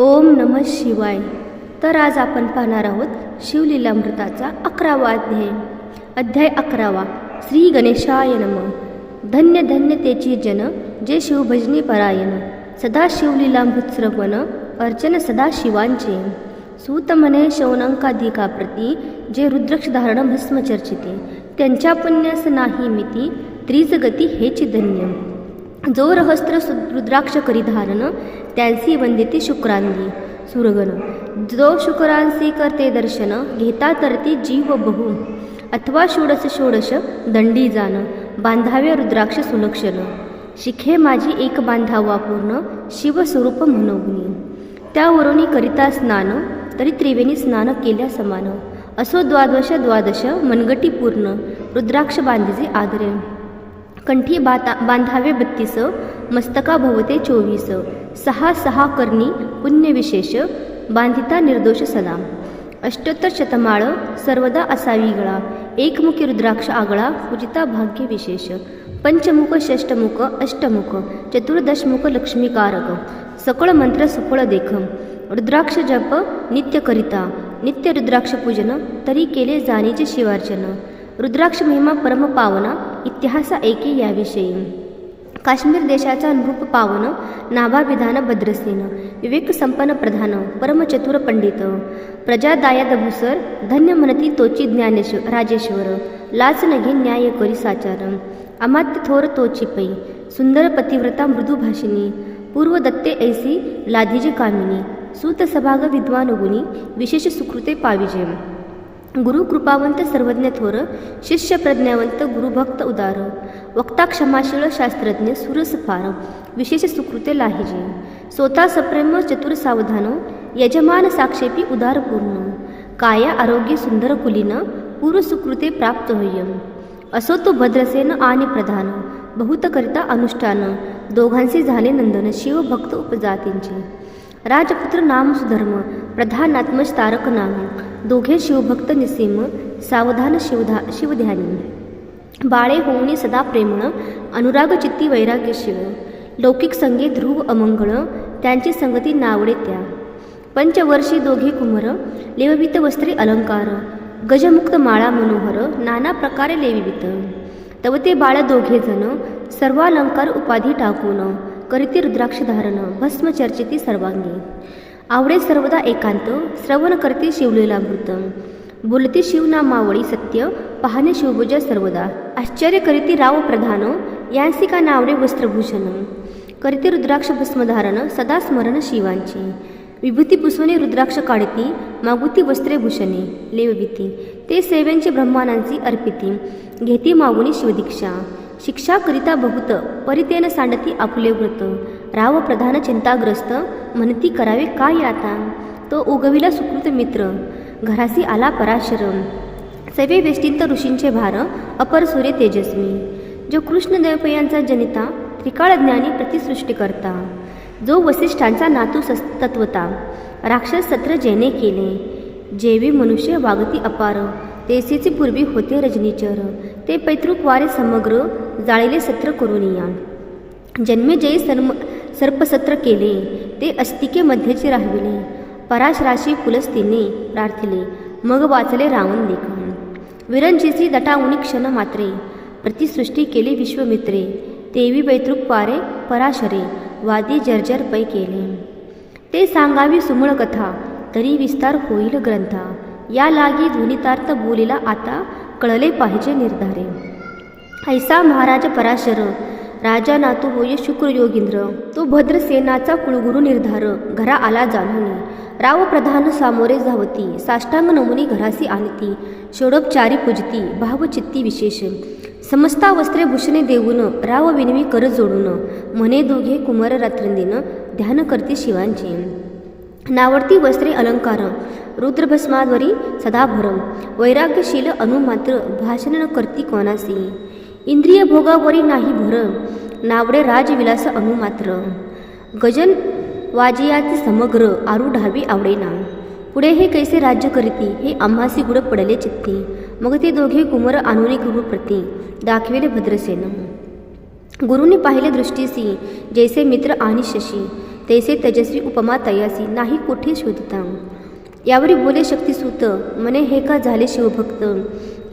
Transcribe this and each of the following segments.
ओम नम शिवाय. तर आज आपण पाहणार आहोत शिवलीलामृताचा अकरावा अध्याय. अध्याय अकरावा. श्री गणेशाय नम. धन्य धन्य तेची जन जे शिवभजनी परायण. सदा शिवलीलामृत श्रवण अर्चन सदा शिवांचे. सूत म्हणे शौनंकाधिका जे रुद्रक्षधारण भस्मचर्चिते भस्म चर्चिते. त्यांच्या पुण्यास नाही मिती त्रिज गती धन्य. जो रहस्त्र सु रुद्राक्ष करी धारण त्यांसी वंदिती शुक्रांगी सुरगण. जो शुक्रांसी करते दर्शन घेता तरती जीव बहु अथवा षोडश षोडश दंडी जाण बांधावे रुद्राक्ष सुलक्षण. शिखे माझी एक बांधावा पूर्ण शिवस्वरूप म्हणून त्यावरून करिता स्नान तरी त्रिवेणी स्नान केल्या समान. असो द्वादश द्वादश मनगटी पूर्ण रुद्राक्ष बांधीचे आदरे कंठी बाता बांधावे बत्तीस मस्तका भोवते चोवीस सहा सहा कर्णी पुण्यविशेष बांधिता निर्दोष सलाम. अष्टोत्तर शतमाळ सर्वदा असावी गळा एकमुखी रुद्राक्ष आगळा पूजिता भाग्य विशेष. पंचमुख षष्टमुख अष्टमुख चतुर्दशमुख लक्ष्मीकारक. सकळ मंत्र सुफळ देख. रुद्राक्ष जप नित्य करिता. नित्य रुद्राक्ष पूजन तरी केले जाणीचे शिवार्चन. रुद्राक्ष महिमा परमपावना इतिहास एके याविषयी. काश्मीर देशाचा नृप पावन नाभाविधान भद्रसेन विवेक संपन्न प्रधान परमचतुर पंडित प्रजादायाद धन्य म्हणती तोची ज्ञानेश्वर राजेश्वर लाच नघे न्याय करी साचार अमात्य थोर तोची पै सुंदर पतिव्रता मृदुभाषिनी पूर्व दत्ते ऐसी लाधीजी कामिनी सूत सभाग विद्वान गुणी विशेष सुकृते पाविजे. गुरु कृपावंत सर्वज्ञ थोर शिष्य प्रज्ञावंत गुरुभक्त उदार वक्ता क्षमाशीळ शास्त्रज्ञ सुरसफार विशेष सुकृते लाहिजे स्वतः सप्रेम चतुर सावधान यजमान साक्षेपी उदारपूर्ण काया आरोग्य सुंदर कुलीन पूर्व सुकृते प्राप्त होयम असो तो भद्रसेन आणि प्रधान बहुत करिता अनुष्ठान दोघांचे झाले नंदन शिवभक्त उपजातींचे राजपुत्र नाम सुधर्म प्रधानात्मज तारक नाम दोघे शिवभक्त निसीम सावधान शिवधा शिवध्यानी. बाळे होऊनी सदा प्रेमळ अनुराग चित्ती वैराग्य शिव लौकिक संगे ध्रुव अमंगळ त्यांची संगती नावडे त्या. पंचवर्षी दोघे कुमर लेववित वस्त्रे अलंकार. गजमुक्त माळा मनोहर नाना प्रकारे लेविवित. तव ते बाळ दोघे जण सर्वालंकार उपाधी टाकून करीती रुद्राक्ष धारण भस्म चर्चिती सर्वांगी. आवडे सर्वदा एकांत श्रवण करते शिवलेला मृत बोलते शिवनामावळी सत्य पाहणे शिवभुजा सर्वदा. आश्चर्य करीती राव प्रधान यांसी का नावडे वस्त्रभूषण. करीते रुद्राक्ष भस्मधारण सदा स्मरण शिवांची. विभूती पुसवणे रुद्राक्ष काढती मागुती वस्त्रे भूषणे. लेवविती. ते सेव्यांची ब्रह्मानांची अर्पिती. घेती मागुनी शिवदीक्षा. शिक्षा करिता बहुत परितेन सांडती आपुले व्रत. राव प्रधान चिंताग्रस्त म्हणती करावे काय आता? तो उगविला सुकृत मित्र. घरासी आला पराशरम सवे वेष्टींत ऋषींचे भार अपर सूर्य तेजस्वी. जो कृष्णदेवपयांचा जनिता त्रिकाळ ज्ञानी प्रतिसृष्टी करता. जो वसिष्ठांचा नातू सस तत्वता. राक्षस सत्र जेने केले. जेवी मनुष्य वागती अपार. तेसेचे पूर्वी होते रजनीचर. ते पैतृक वारे समग्र जाळीले सत्र करून या जन्मे जयी सर्म सर्पसत्र केले ते अस्तिके मध्येचे राहविले. पराशराशी पुलस्तीने प्रार्थिले मग वाचले रावण लेखन. विरंजीसी दटाउनी क्षण मात्रे प्रतिसृष्टी केली विश्वमित्रे. तेवी पैतृक पारे पराशरे वादी जर्जर पै केले. ते सांगावी सुमळ कथा तरी विस्तार होईल ग्रंथा. या लागी ध्वनितार्थ बोलीला आता कळले पाहिजे निर्धारे. ऐसा महाराज पराशर राजा नातू होय शुक्र योगींद्र. तो भद्रसेनाचा कुळगुरु निर्धार घरा आला जाणून. राव प्रधान सामोरे जावती साष्टांग नमुनी घरासी आणती षोडोपचारी पूजती भावचित्ती विशेष. समस्ता वस्त्रे भूषणे देऊन राव विनवी कर जोडून. म्हणे दोघे कुमार रात्रंदीन ध्यान करते शिवांचे. नावडती वस्त्रे अलंकार रुद्रभस्माद्वरी सदाभरम वैराग्यशील अनुमात्र भाषण न करती कोणासी? इंद्रिय भोगावरी नाही भर नावडे राजविलास अनुमात्र। गजन वाजियाचे समग्र आरुढावी आवडेना। पुढे हे कैसे राज्य करीती? हे आम्हासी गुड पडले चित्ती। मग ते दोघे कुमर आणुनी गुरुप्रती दाखविले भद्रसेन। गुरुने पाहिले दृष्टीसी जैसे मित्र आणि शशी तैसे तेजस्वी उपमा तयासी नाही कुठे शोधता? यावरी बोले शक्तिसूत मने हे का झाले शिवभक्त?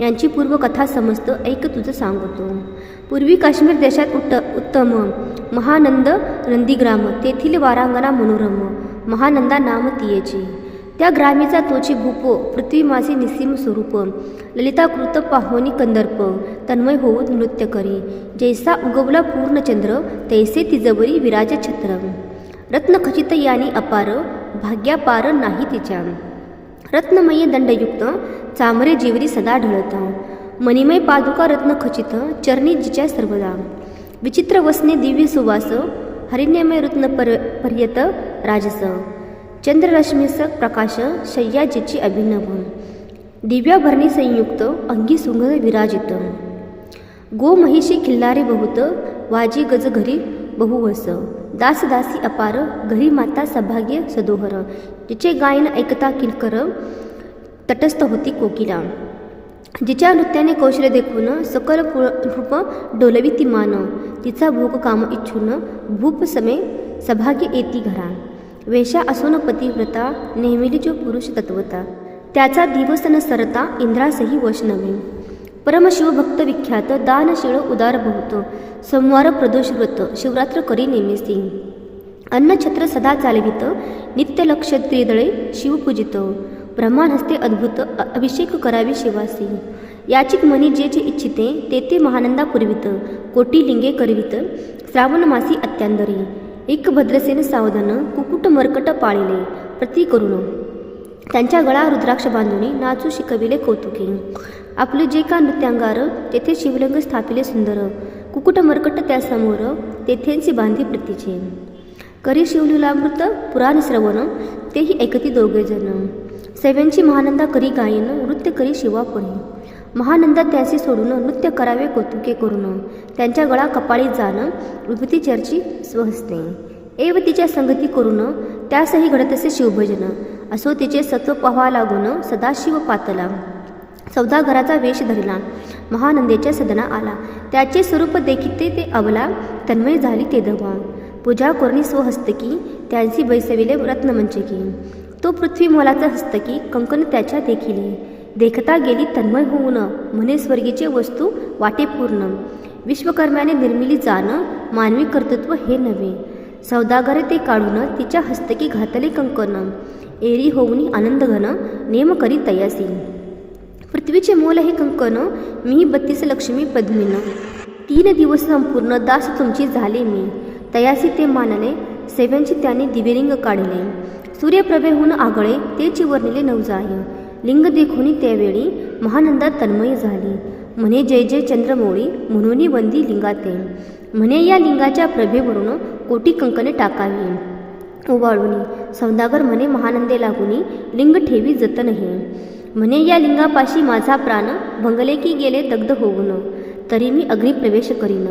यांची पूर्वकथा समजतं ऐक तुझं सांगतो. पूर्वी काश्मीर देशात उट्ट उत्तम महानंद नंदीग्राम तेथील वारांगणा मनोरम महानंदा नाम तियेचे. त्या ग्रामीचा तोची भूप पृथ्वी माझे निसीम स्वरूप ललिताकृत पाहोनी कंदर्प तन्मय होऊन नृत्य करी. जैसा उगवला पूर्णचंद्र तैसे तिजवरी विराज छत्र रत्नखचित यानी अपार भाग्यापार नाही तिच्या. रत्नमयी दंडयुक्त चामरे जीवरी सदा ढळत. मणिमय पादुका रत्नखचित चरणी जिच्या सर्वदा. विचित्र वसने दिव्य सुवास हरिण्यमय रत्न पर पर्यत राजस. चंद्ररश्मीस प्रकाश शय्याजीची अभिनव. दिव्याभरणी संयुक्त अंगी सुगंध विराजित. गो महिषी खिल्लारे बहुत वाजी गज घरी बहुवस. दासदासी अपार घरी माता सभाग्य सदोहर जिचे गायन ऐकता किलकर तटस्थ होती कोकिला जिच्या नृत्याने कौशल्य देखून सकल रूप डोलवी ती मान तिचा भोग काम इच्छून भूप समे सभाग्य येती घरा वेशा असून पतिव्रता नेहमीली जो पुरुष तत्वता त्याचा दिवस न सरता इंद्रासही वश नव्हे परमशिवभक्त विख्यात दानशीळ उदार बहुत संवार प्रदोष व्रत शिवरात्र करी नेमिसी अन्नछत्र सदा चालवित नित्य लक्ष त्रिदळे शिवपूजित ब्रह्मान हस्ते अद्भुत अभिषेक करावी शिवासी याचिक मनी जे जे इच्छिते ते ते महानंदा पुरवित कोटी लिंगे करवित श्रावण मासी अत्यांदरी. एक भद्रसेन सावधान कुकुट मरकट पाळिले प्रती करुण. त्यांच्या गळा रुद्राक्ष बांधुनी नाचू शिकविले कौतुकी. आपले जे का नृत्यांगार तेथे शिवलिंग स्थापिले सुंदर. कुकुट मरकट त्यासमोर तेथेंची बांधी प्रतीचे. करी शिवलीलामृत पुराण श्रवण तेही ऐकती दोघे जण. महानंदा करी गायन नृत्य करी शिवापुरी महानंदा त्याचे सोडून नृत्य करावे कौतुके करून. त्यांच्या गळा कपाळी जाणं विभूती चर्ची स्वहस्ते. एव तिच्या संगती करून त्यासही घडत असे शिवभजन. असो तिचे सत्व पहावा लागून सदाशिव पातला. सौदागराचा वेश धरला. महानंदेच्या सदना आला. त्याचे स्वरूप देखिते ते अवला तन्मय झाली ते दवा पूजा कोरणी स्वहस्तकी त्यांची बैसविले रत्नमंचकी. तो पृथ्वी मोलाचा हस्तकी कंकण त्याच्या देखिले. देखता गेली तन्मय होऊन म्हणे स्वर्गीचे वस्तू वाटे पूर्ण. विश्वकर्म्याने निर्मिली जाणं मानवी कर्तृत्व हे नव्हे. सौदागरे ते काढून तिच्या हस्तकी घातले कंकण. एरी होऊनी आनंदघन नेम करी तयासी. पृथ्वीचे मूल हे कंकण. मी बत्तीस लक्ष्मी पद्मीन. तीन दिवस संपूर्ण दास तुमची झाले मी. तयासी ते मानले सेव्यांची त्याने दिवेलिंग काढले. सूर्यप्रभेहून आगळे ते चिवरलेले नवजाय लिंग देखुनी त्यावेळी महानंदा तन्मय झाली. म्हणे जय जय चंद्रमोळी म्हणून वंदी लिंगाते. म्हणे या लिंगाच्या प्रभेवरून कोटी कंकणे टाकावी. ओवाळूनी सौदागर म्हणे महानंदे लागूनी लिंग ठेवी जतनही म्हणे या लिंगापाशी माझा प्राण भंगले की गेले दग्ध होऊन तरी मी अग्नी प्रवेश करीन.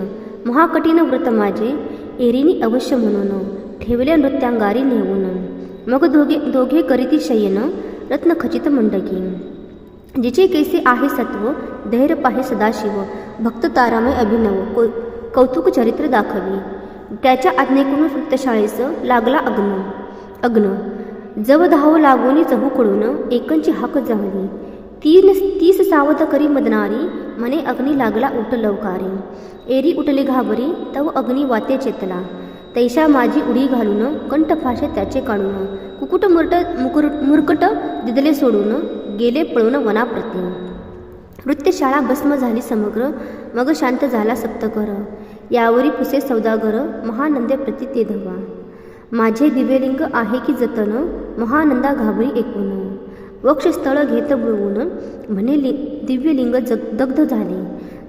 महाकठीण व्रत माझे एरिनी अवश्य म्हणून ठेवले नृत्यांगारी नेऊन. मग दोघे दोघे करीती शयन रत्नखचित मंडकी. जिचे केसे आहे सत्व धैर्य पाहे सदाशिव. भक्त तारामय अभिनव कौ कौतुक चरित्र दाखवी. त्याच्या आज्ञेकडून वृत्तशाळेस लागला अग्न. अग्न जव धाव लागोनी चहू एकंची एकांची हाक जाहली तीन तीस सावध करी मदनारी मने अग्नी लागला उठ लवकारी. एरी उठली घाबरी तव अग्नी वाते चेतला. तैशा माझी उडी घालून कंठफाशे त्याचे काढून कुकुट मुरट मुकुर मुरकट दिदले सोडून गेले पळून वनाप्रती. नृत्यशाळा भस्म झाली समग्र मग शांत झाला सप्तकर. यावरी पुसे सौदागर महानंदे प्रति ते धवा. माझे दिव्यलिंग आहे की जतन? महानंदा घाबरी ऐकून. वक्षस्थळ घेत बुळवून म्हणे लि दिव्यलिंग जग दग्ध झाले.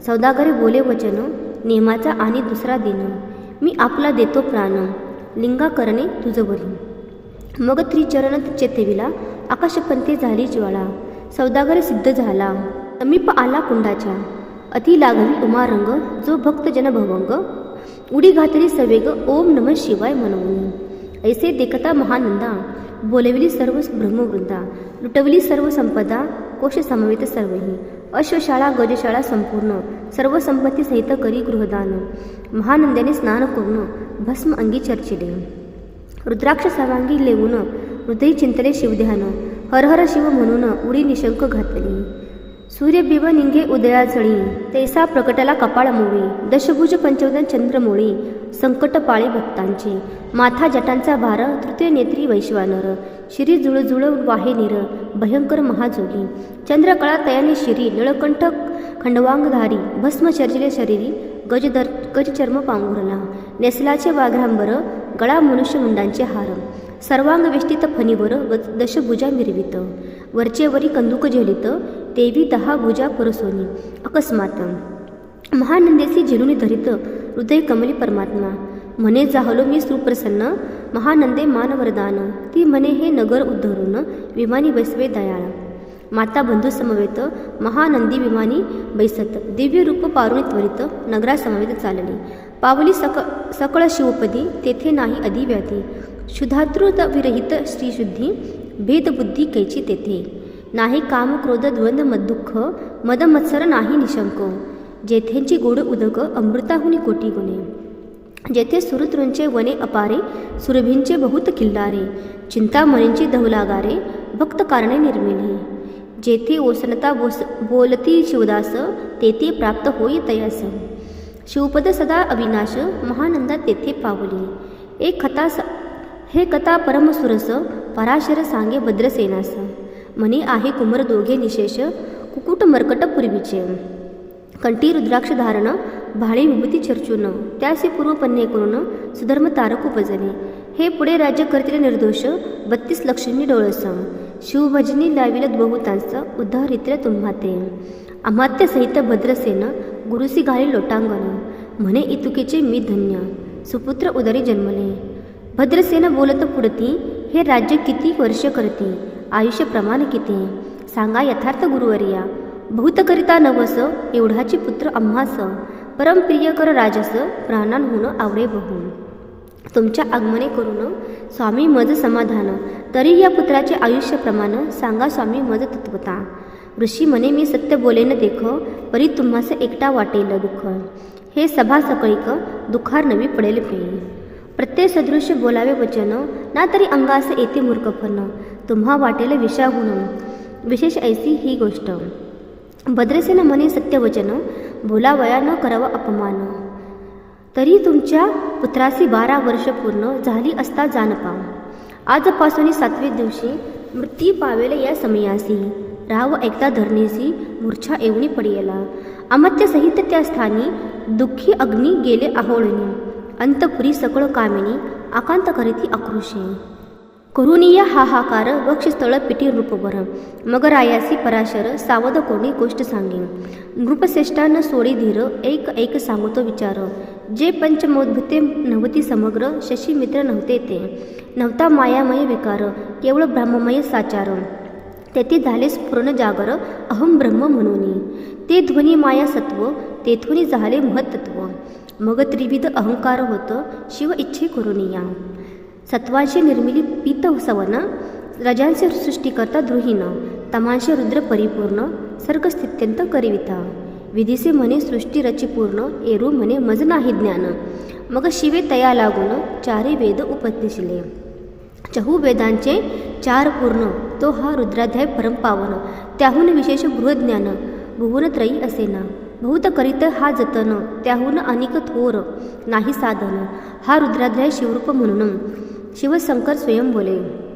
सौदागरे बोले वचन नेमाचा आणि दुसरा दिन. मी आपला देतो प्राण. लिंगा करणे तुझं बरी मग त्रिचरण चेतेविला. आकाशपंथे झाली ज्वाळा. सौदागर सिद्ध झाला. समीप आला कुंडाच्या. अति लागवी उमारंग जो भक्तजन भवंग उडी घातली सवेग. ओम नम शिवाय म्हणून ऐसे देखता महानंदा बोलविली सर्व ब्रह्मवृंदा लुटवली सर्व संपदा कोश समवेत सर्वही अश्वशाळा गजशाळा संपूर्ण सर्व संपत्ती सहित करी गृहदान महानंद्याने स्नान करून भस्म अंगी चर्चिले. रुद्राक्ष सर्वांगी लेऊन हृदय चिंतले शिवध्यान हर हर शिव म्हणून उडी निशंक घातली. सूर्यबिब निंगे उदया उदयाचळी तैसा प्रकटला कपाळ मोळी दशभुज पंचवदन चंद्रमोळी संकटपाळी भक्तांचे. भक्तांची माथा जटांचा भार तृतीय नेत्री वैश्वानर. शिरी जुळजुळ वाहे निर भयंकर महाजोगी. चंद्रकळा तयाने शिरी निळकंठ खंडवांगधारी. भस्म चर्चिले शरीरी गजदर गजचर्म पांघुरला. नेसलाचे वाघ्रांबर गळा मनुष्य मुंडांचे हार. सर्वांग वेष्टित फणीवर व दशभुजा मिरवित. वरचे वरी कंदुक झेलित तेवी दहा भुजा परसोनी. अकस्मात. महानंदेसी झेलुनी धरित हृदय कमली परमात्मा. म्हणे जाहलो मी सुप्रसन्न. महानंदे मानवरदान. ती म्हणे हे नगर उद्धरून विमानी बैसवे दयाळ. माता बंधू समवेत महानंदी विमानी बैसत. दिव्य रूप पारुणी त्वरित नगरा समवेत चालली. पावली सक सकळ शिवपदी तेथे नाही अधिव्याधी. शुधातृत विरहित श्रीशुद्धी भेदबुद्धी कैची तेथे. नाही काम क्रोध द्वंद्व मदुःख मद मत्सर नाही निशंक. जेथेंची गोड उदक अमृताहुनी कोटी गुणे. जेथे सुरतृंचे वने अपारे सुरभींचे बहुत किल्लारे चिंतामणींची धवलागारे भक्त कारणे निर्मिली. जेथे ओसनता बोस बोलती शिवदास तेथे प्राप्त होई तयास. शिवपद सदा अविनाश महानंदा तेथे पावली. एक कथा हे कथा परमसुरस पराशर सांगे भद्रसेनास. म्हणे आहे कुमर दोघे निशेष कुकुट मर्कट पूर्वीचे. कंठी रुद्राक्ष धारण भाळे विभूती चर्चून त्याचे पूर्वपन्ने करून सुधर्म तारक उपजले हे पुढे राज्य करतील निर्दोष बत्तीस लक्षणी डोळस. शिवभजनी लाविल बहुतांस उद्धारित्र तुम्हाते. अमात्य सहित भद्रसेन गुरुसी घाली लोटांगण. म्हणे इतुकीचे मी धन्य सुपुत्र उदरी जन्मले. भद्रसेन बोलत पुढती हे राज्य किती वर्ष करते? आयुष्य प्रमाण किती? सांगा यथार्थ गुरुवर्या. भूतकरिता नवस एवढाची पुत्र आम्हास परमप्रियकर राजस प्राणान प्राणांहून आवडे बहु तुमच्या आगमने करून स्वामी मज समाधान तरी या पुत्राचे आयुष्य प्रमाण सांगा स्वामी मज तत्वता. ऋषी म्हणे मी सत्य बोलेन देख परी तुम्हास एकटा वाटेल दुःख. हे सभा सकळीक दुखार नवी पडेल पे प्रत्येक सदृश्य बोलावे वचन ना तरी अंगास येते मूर्खपण. तुम्हा वाटेल विषाहून. विशेष ऐसी ही गोष्ट. भद्रसेन म्हणे सत्यवचन बोलावया न करावा अपमान. तरी तुमच्या पुत्रासी बारा वर्ष पूर्ण झाली असता जानपा आजपासून सातवे दिवशी मृत्यू पावेल या समयासी. राव एकदा धरणीसी मूर्छा एवणी पडियला. अमत्यसहित त्या स्थानी दुःखी अग्नी गेले आहोळणी. अंतपुरी सकळ कामिनी आकांत करीती आक्रोशे करुणीय हाहाकार वक्षस्थळ पिटी नृपवर मगरायासी पराशर सावध कोणी गोष्ट सांगे नृपश्रेष्ठान सोडी धीर एक एक सांगतो विचार. जे पंचमोद्भूते नव्हती समग्र शशी मित्र नव्हते ते. नव्हता मायामय विकार केवळ ब्रह्ममय साचार. तेथे झाले स्फुरण जागर अहम ब्रह्म म्हणून. ते ध्वनी माया सत्व तेथून झाले महत्त्व. मग त्रिविध अहंकार होत शिव इच्छे करुनिया. सत्वांशी निर्मिली पीत सवन रजांचे सृष्टीकर्ता द्रुहीन तमांशे रुद्र परिपूर्ण सर्गस्थित्यंत करिविता. विधीसे म्हणे सृष्टी रचिपूर्ण एरू म्हणे मज नाही ज्ञान. मग शिवे तया लागून चारे वेद उपदेशिले. चहू वेदांचे चार पूर्ण तो हा रुद्राध्याय परमपावन त्याहून विशेष गृहज्ञान भुवनत्रयी असेना. बहुत करीत हा जतन त्याहून अनेक थोर नाही साधन. हा रुद्राध्याय शिवरूप म्हणून. शिवशंकर स्वयं बोले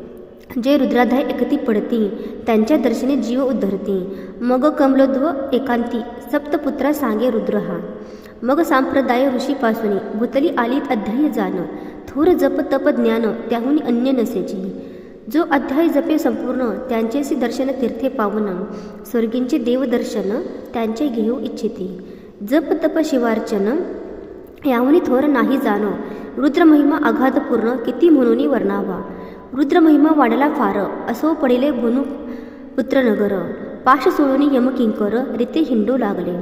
जे रुद्राध्याय एकती पडती त्यांच्या दर्शने जीव उद्धरती. मग कमलोध्व एकांती सप्तपुत्रा सांगे रुद्र हा. मग सांप्रदाय ऋषीपासून भूतली आलीत अध्याय जाण. थोर जप तप ज्ञान त्याहून अन्य नसेची. जो अध्याय जपे संपूर्ण त्यांचेसी दर्शन तीर्थे पावन. स्वर्गींचे देवदर्शन त्यांचे घेऊ इच्छिते. जप तप शिवार्चन याहुनी थोर नाही जाणो. रुद्रमहिमा आघातपूर्ण किती म्हणून वर्णावा. रुद्रमहिमा वाढला फार असो पडिले भनु पुत्रनगर. पाश सोडून यमकिंकर रिते हिंडू लागले.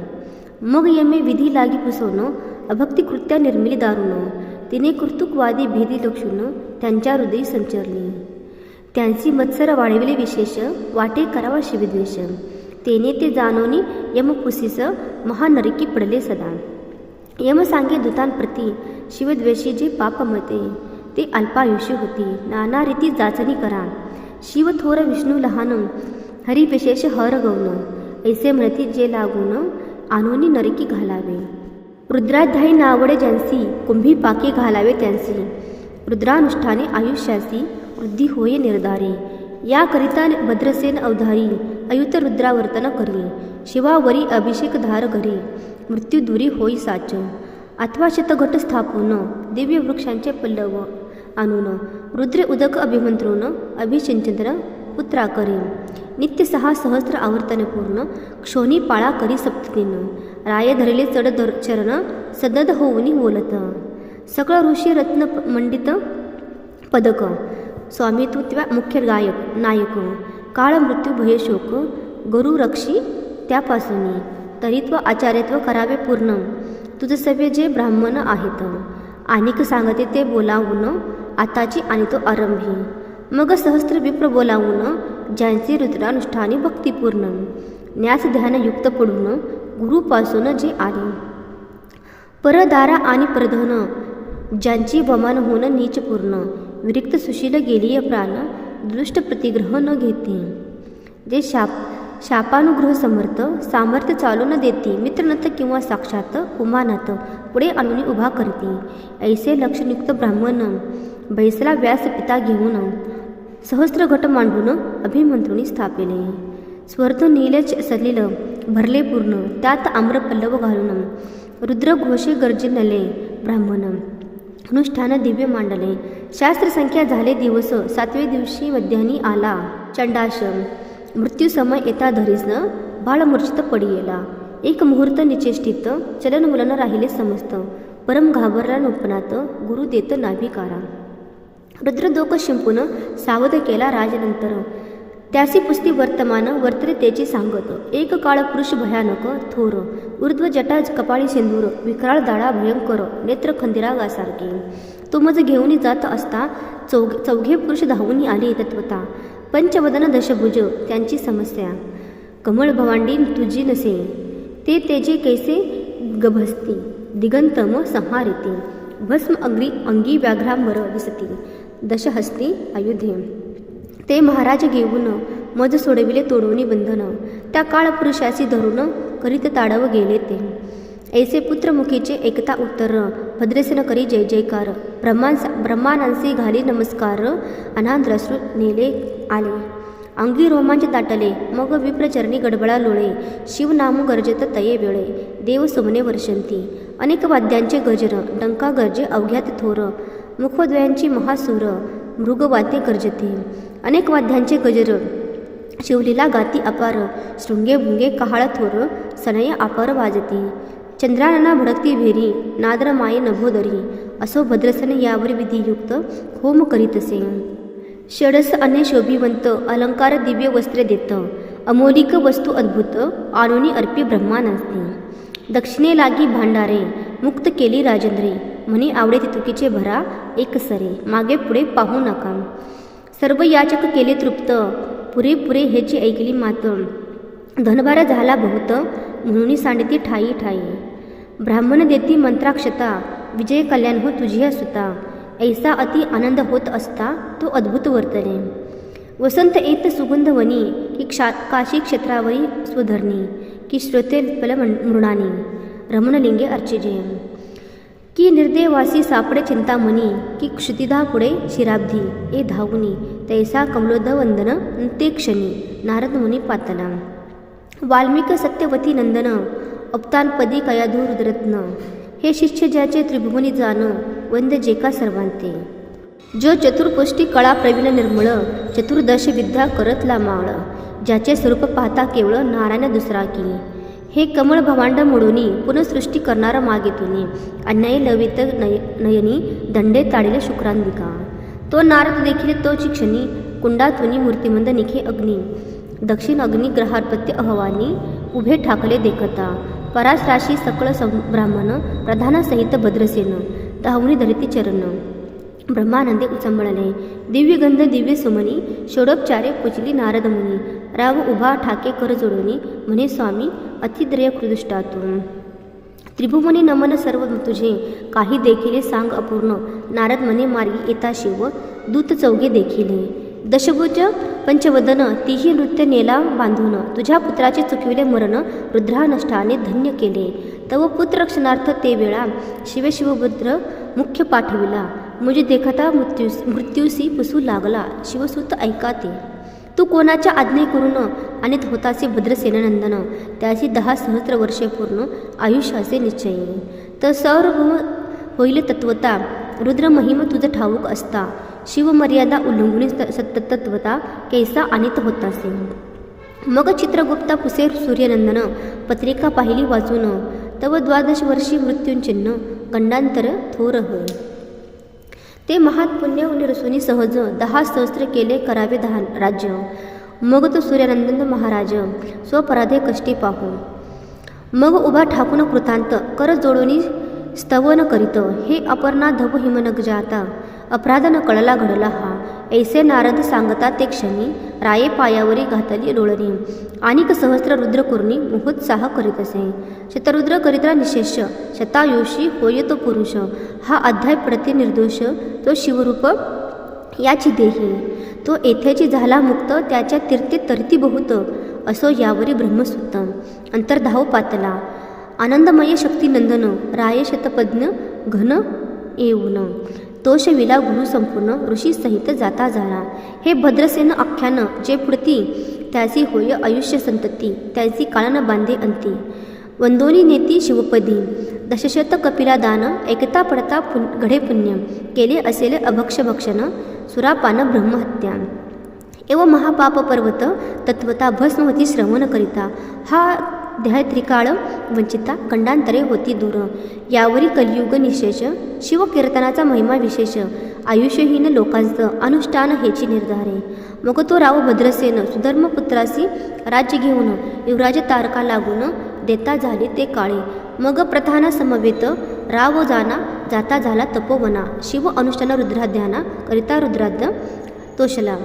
मग यमे विधी लागी पुसवणं अभक्तिकृत्या निर्मिली दारुण तिने कृतुकवादी भेदी लक्षून त्यांच्या हृदयी संचरली. त्यांची मत्सर वाढविले विशेष वाटे करावा शिवद्वेष. तेने ते जाणोनी यमपुसीस महानरकी पडले सदा. यम सांगे दूतांप्रती शिवद्वेषी जे पापमते ते अल्पायुष्य होती. नाना रीती जाचणी करा. शिव थोर विष्णू लहान हरिविशेष हर गौन ऐसे म्हणती जे लागून आनोनी नरकी घालावे. रुद्राध्यायी नावडे ज्यांसी कुंभी पाके घालावे त्यांसी. रुद्रानुष्ठाने आयुष्यासी वृद्धी होय निर्धारे. याकरिता भद्रसेन अवधारी अयुत रुद्रावर्तन करी. शिवावरी अभिषेक धार घरी. मृत्यू दुरी होई साच अथवा शतघट स्थापून. दिव्य वृक्षांचे पल्लव आणून. रुद्र उदक अभिमंत्रून अभिषिंचंद्र पुत्रा करी नित्य सहा सहस्र आवर्तन पूर्ण. क्षोणी पाळा करी सप्ततीन राय धरले चढ धर चरण. सदद होऊनी बोलत. सकळ ऋषी रत्न मंडित पदक. स्वामित्व मुख्य गायक नायक. काळ मृत्यू भयशोक गुरु रक्षी त्यापासून. तरित्व आचार्यत्व करावे पूर्ण. तुझे सभे जे ब्राह्मण आहेत. आणिक सांगते ते बोलावून आताची आणि तो आरंभी. मग सहस्त्र विप्र बोलावून ज्यांचे रुद्रानुष्ठाने भक्तिपूर्ण. न्यास ध्यानयुक्त पडून गुरुपासून जे आले. परदारा आणि प्रधन ज्यांची वमान होण नीचपूर्ण विरिक्त सुशील गेलीय प्राण दृष्ट प्रतिग्रह न घेते. जे शाप शापानुग्रह समर्थ सामर्थ्य चालू न देते मित्रनथ किंवा साक्षात उमानाथ पुढे आणून उभा करते. ऐसे लक्षणयुक्त ब्राह्मण बैसला व्यास पिता घेऊन सहस्रघट घट मांडून अभिमंत्रुणी स्थापिले. स्वर्थ नीलच सलिल भरले पूर्ण त्यात आम्रपल्लव घालून रुद्र घोषे गर्जिनले ब्राह्मण. अनुष्ठान दिव्य मांडले. शास्त्रसंख्या झाले दिवस सातवे दिवशी मध्यानी आला. चंडाशम मृत्यू समय येता धरीसन बाळमूर्छित गेला एक मुहूर्त निचेष्टित चलनमुलन राहिले समस्त. परम घाबरला नोपनात गुरु देत नाभिकारा. रुद्रदोक शिंपून सावध केला राजनंतर. त्यासी पुस्ती वर्तमान वर्तरे त्याची सांगत. एक काळ पुरुष भयानक थोर. ऊर्ध्व जटा कपाळी सिंदूर विक्राळ दाळा भयंकर नेत्र खंदिरागासारखे तो मज घेऊन जात असता चौघ चौघे पुरुष धावून आले तत्वता. पंचवदन दशभुज त्यांची समस्या. कमळ भवांडी तुझी नसे. ते तेजे कैसे गभस्ती? दिगंतम संहारिते. भस्म अग्री अंगी व्याघ्रांबर दिसती दशहस्ती अयुधे ते महाराज घेऊन मज सोडविले तोडवणी बंधन. त्या काळपुरुषाशी धरून करीत ताडव गेले ते. ऐसे पुत्रमुखीचे एकता उत्तर. भद्रेसन करी जय जयकार. ब्रह्मांस ब्रह्मानांसी घाली नमस्कार. अनाद्रश्रू नेले आले. अंगी रोमांच दाटले मग विप्रचरणी गडबडा लोळे. शिवनाम गरजेत तये वेळे. देव सुमने वर्षंती. अनेक वाद्यांचे गजर डंका गरजे अवघ्यात थोर. मुखोद्वयांची महासूर मृगवाद्य गरजते. अनेक वाद्यांचे गजर शिवलीला गाती अपार. शृंगे भुंगे कहाळ थोर सनय अपार वाजती. चंद्रानना भडकती भेरी नाद्र माये नभोदरी. असो भद्रसन यावर विधियुक्त होम करीतसे षडस अने शोभिवंत अलंकार दिव्य वस्त्रे देत अमोलिक वस्तू अद्भुत आणुनी अर्पी ब्रह्मानास्ती. दक्षिणे लागी भांडारे मुक्त केली राजेंद्रे म्हणे आवडे तितुकीचे भरा एक सरे मागे पुढे पाहू नका. सर्व याचक केले तृप्त पुरे पुरे हेची ऐकली मात. धनभार झाला बहुत म्हणून सांडती ठाई ठाई. ब्राह्मण देती मंत्राक्षता विजय कल्याण हो तुझी सुता ऐसा अति आनंद होत असता तो अद्भुत वर्तने. वसंत येत सुगंध वनी की क्षा काशी क्षेत्रावरी स्वधरणी की श्रोते फल मृणानी. रमणलिंगे अर्चिजे. की निर्देवासी सापडे चिंतामणी की क्षुतिधा पुढे शिराब्धी ए धावुनी तैसा कमलोद वंदन ते क्षणी. नारद मुनी पातला वाल्मिक सत्यवती नंदन अप्तानपदी कयाधू रुद्रत्न. हे शिष्य ज्याचे त्रिभुवनी जाण वंद जे का सर्वांते. जो चतुर्पुष्टी कळा प्रवीण निर्मळ चतुर्दश विद्या करत लामाळ ज्याचे स्वरूप पाहता केवळ नारायण दुसरा की. हे कमळ भवांड मोडूनी पुनसृष्टी करणारा मागेतुनी अन्याय लवित नय नयनी दंडे ताडिले शुक्रांबिका. तो नारद देखील तो क्षणी कुंडातुनी मूर्तिमंद निखे अग्नी दक्षिण अग्नी ग्रहार्पत्य अहवानी उभे ठाकले देखता परास राशी सकळ सं ब्राह्मण प्रधानासहित भद्रसेन तहवनी धरिती चरण. ब्रह्मानंदे उचंबळले. दिव्यगंध दिव्य सुमनी षोडोपचारे पुजली नारद मुनी राव उभा ठाके कर जोडोनी म्हणे स्वामी अतिद्रय कृदृष्टातून. त्रिभुवनी नमन सर्व तुझे. काही देखिले सांग अपूर्ण. नारद मने मार्गी येता शिव. दूत चौघे देखिले. दशभुज पंचवदन तीही नृत्य नेला बांधून. तुझ्या पुत्राचे चुकविले मरण रुद्रानष्टाने धन्य केले. तव पुत्र रक्षणार्थ ते वेळा शिव शिवभद्र मुख्य पाठविला. मुझे देखता मृत्यू मृत्यूसी पुसू लागला. शिवसूत ऐका ते. तू कोणाच्या आज्ञे करून आणि होताचे भद्रसेननंदन. त्याची दहा सहस्र वर्षे पूर्ण आयुष्याचे निश्चय. तर सर्व होईल तत्वता. रुद्र महिम तुझं ठाऊक असता. शिवमर्यादा उल्लंघुनी सत्तत्वता कैसा होता असे मग चित्रगुप्ता पुसे सूर्यनंदन पत्रिका पाहिली वाचून तव द्वादश वर्षी मृत्यूंचिन्ह गंडांतर थोर होय. ते महात्पुण्य निरसुनी सहज दहा सहस्त्र केले करावे दहा राज्य. मग तो सूर्यनंदन महाराज स्वपराधे कष्टी पाहू मग उभा ठाकून कृतांत कर जोडून स्तवन करीत हे अपर्णा धव हिमनग जाता. अपराध कळला घडला हा. ऐसे नारद सांगता ते क्षणी राये पायावरी घातली डोळणी आणिक सहस्र रुद्रकुर्णी मोहोत्साह करीत असे. शतरुद्र करिता निशेष शतायुषी होय तो पुरुष. हा अध्याय प्रति निर्दोष तो शिवरूप याची देही. तो येथेची झाला मुक्त त्याच्या तीर्थे तरती बहुत असो यावरी ब्रह्मसूत. अंतर्धाव पातला. आनंदमय शक्तिनंदन राय शतपज्ञ घन येऊन. तोषविला गुरु संपूर्ण ऋषी सहित जाता झाला हे भद्रसेन आख्यान जे पुढती त्याची होय आयुष्य संतती त्याची काळन बांधे अंती. वंदोनी नेती शिवपदी दशशत कपिला दान एकता पडता पुन घडे पुण्य केले असेले अभक्षभक्षण सुरापान ब्रह्महत्या. एव महापाप पर्वत तत्वता भस्मवती श्रवण करिता. हा ध्यायत्रिकाळ वंचिता खंडांतरे होती दूर. यावरी कलियुग निशेष शिवकीर्तनाचा महिमा विशेष. आयुष्यहीन लोकांचं अनुष्ठान हेची निर्धारे. मग तो राव भद्रसेन सुधर्मपुत्रासी राज्य घेऊन युवराज तारका लागून देता झाले ते काळे. मग प्रधाना समवेत राव जाना जाता झाला तपोवना. शिव अनुष्ठान रुद्राध्याना करिता रुद्राध्य तोषला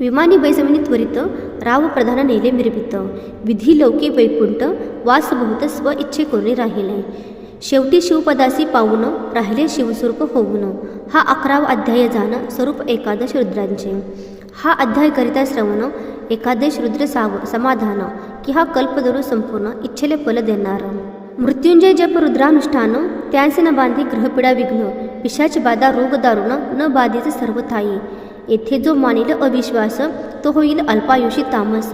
विमानी बैसमिनी त्वरित राव प्रधान नेले मिरवित. विधी लौकी वैकुंठ वासभूत स्व इच्छे कोणी राहिले. शेवटी शिवपदासी पाहून राहिले शिवस्वरूप होऊन. हा अकरावा अध्याय जाण स्वरूप एकादश रुद्रांचे. हा अध्याय करिता श्रवण एकादश रुद्र साव समाधान की हा कल्पदरू संपूर्ण इच्छेले फल देणार. मृत्युंजय जप रुद्रानुष्ठान त्यांचे न बांधी ग्रहपिडा विघ्न पिशाच बाधा रोग दारुण न बाधेचे सर्व थाई. येथे जो मानिल अविश्वास तो होईल अल्पायुषी तामस.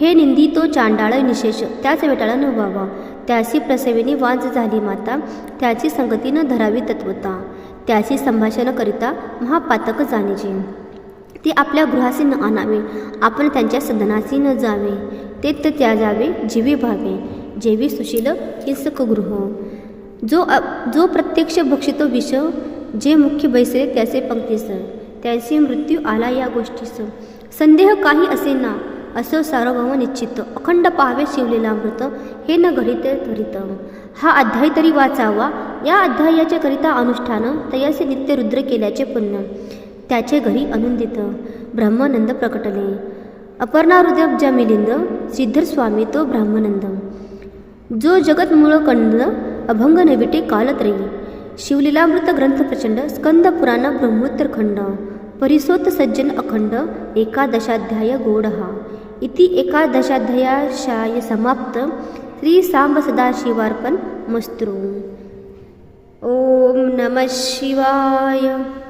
हे निंदी तो चांडाळ निशेष त्याच वेटाळा न व्हावा. त्याची प्रसविनी वांज झाली माता त्याची संगती न धरावी तत्वता. त्याची संभाषण करिता महापातक जाणीजे. ते आपल्या गृहासी न आणावे आपण त्यांच्या सदनासी न जावे. ते तर त्या जावे जीवी भावे. जेवी सुशील हिंसक गृह. जो अ जो प्रत्यक्ष भक्षितो विष जे मुख्य बैसले त्याचे पंक्तीस त्यांचे मृत्यू आला या गोष्टीचं. संदेह काही असे ना असं सार्वभौम निश्चित. अखंड पाहावे शिवलेला अमृत हे न घडीत त्वरित हा अध्याय तरी वाचावा. या अध्यायाच्या करिता अनुष्ठान तयाचे नित्य रुद्र केल्याचे पुण्य त्याचे घरी आनंदित. ब्रह्मानंद प्रकटले. अपर्णा मिलिंद श्रीधर स्वामी तो ब्रह्मानंद. जो जगत मूळ कंद अभंग नविटे कालत्रयी शिवलीलामृत ग्रंथ प्रचंड स्कंद पुराण ब्रह्मोत्तर खंड परिसोत सज्जन अखंड एकादशाध्याय गोडहा. इति एकादशाध्यायाशाय समाप्त. श्री सांब सदाशिवार्पण मस्तृ ओम नमः शिवाय.